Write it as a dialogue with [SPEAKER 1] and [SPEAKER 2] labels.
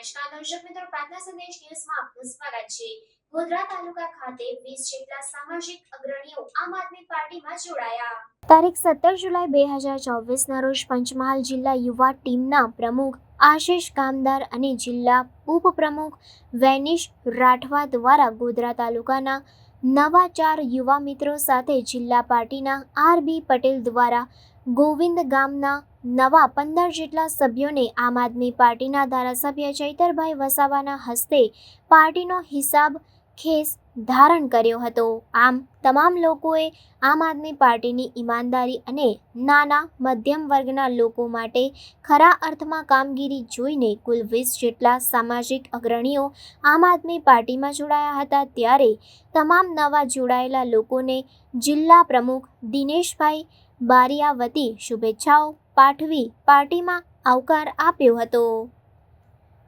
[SPEAKER 1] દર્શક મિત્રો, પ્રાર્થના સંદેશ ન્યૂઝમાં આપનું સ્વાગત છે. ગોધરા તાલુકા ખાતે 20 જેટલા સામાજિક અગ્રણીઓ આમ આદમી પાર્ટીમાં જોડાયા. તારીખ સત્તર જુલાઈ બે હજાર ચોવીસના રોજ પંચમહાલ જિલ્લા યુવા ટીમના પ્રમુખ આશિષ કામદાર અને જિલ્લા ઉપપ્રમુખ વેનિશ રાઠવા દ્વારા ગોધરા તાલુકાના નવા ચાર યુવા મિત્રો સાથે જિલ્લા પાર્ટીના આર બી પટેલ દ્વારા ગોવિંદ ગામના નવા પંદર જેટલા સભ્યોને આમ આદમી પાર્ટીના ધારાસભ્ય ચૈતરભાઈ વસાવાના હસ્તે પાર્ટીનો હિસાબ ખેસ ધારણ કર્યો હતો. આમ, તમામ લોકોએ આમ આદમી પાર્ટીની ઈમાનદારી અને નાના, મધ્યમ વર્ગના લોકો માટે ખરા અર્થમાં કામગીરી જોઈને કુલ વીસ જેટલા સામાજિક અગ્રણીઓ આમ આદમી પાર્ટીમાં જોડાયા હતા ત્યારે તમામ નવા જોડાયેલા લોકોને જિલ્લા પ્રમુખ દિનેશભાઈ બારિયા વતી શુભેચ્છાઓ પાઠવી પાર્ટીમાં આવકાર આપ્યો હતો.